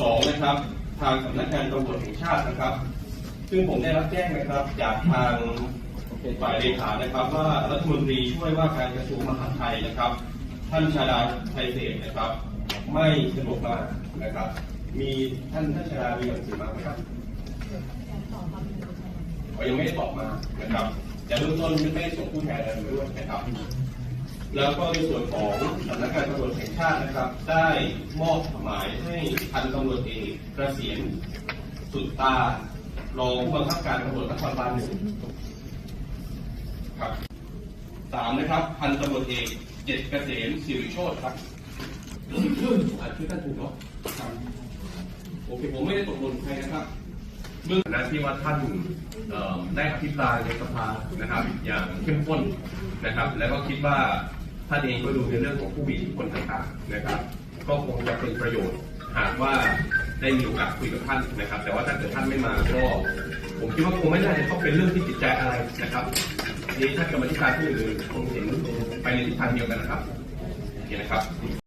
สองนะครับ ทางสำนักงานตำรวจแห่งชาตินะครับ ซึ่งผมได้รับแจ้งนะครับจากทางฝ่ายเลขานะครับ ว่ารัฐมนตรีช่วยว่าการกระทรวงมหาดไทยนะครับ ท่านชาดาไทยเศษนะครับ ไม่สะดวกมานะครับ มีท่านท่านชาดามีหนังสือมาไหมครับเขายังไม่ได้ตอบมานะครับแต่เบื้องต้นไม่ได้ส่งผู้แทนอะไรมาด้วยนะครับ แล้วก็ในส่วนของสำนักงานตำรวจแห่งชาตินะครับ ได้มอบหมายให้พันตำรวจเอกเกษียณสุดตารองผู้บังคับการตำรวจนครบาลหนึ่งครับสามนะครับ พันตำรวจเอกเจ็ดเกษมสิริโชตครับอ่านชื่อท่านถูกเนาะครับโอเคผมไม่ได้ตกหล่นใครนะครับเบื้องน้าที่ว่าท่านได้อภิปรายในสภานะครับ อย่างเข้มข้นนะครับ แล้วก็คิดว่า ท่านเองก็ดูในเรื่องของผู้มีอิทธิพลต่างๆนะครับ ก็คงจะเป็นประโยชน์หากว่าได้มีโอกาสคุยกับท่านนะครับ แต่ว่าถ้าเกิดท่านไม่มาก็ผมคิดว่าคงไม่น่าจะต้องเป็นเรื่องที่จิตใจอะไรนะครับนี่ท่านกรรมธิการที่อื่นคงเห็นไปในทิศทางเดียวกันนะครับโอเคนะครับ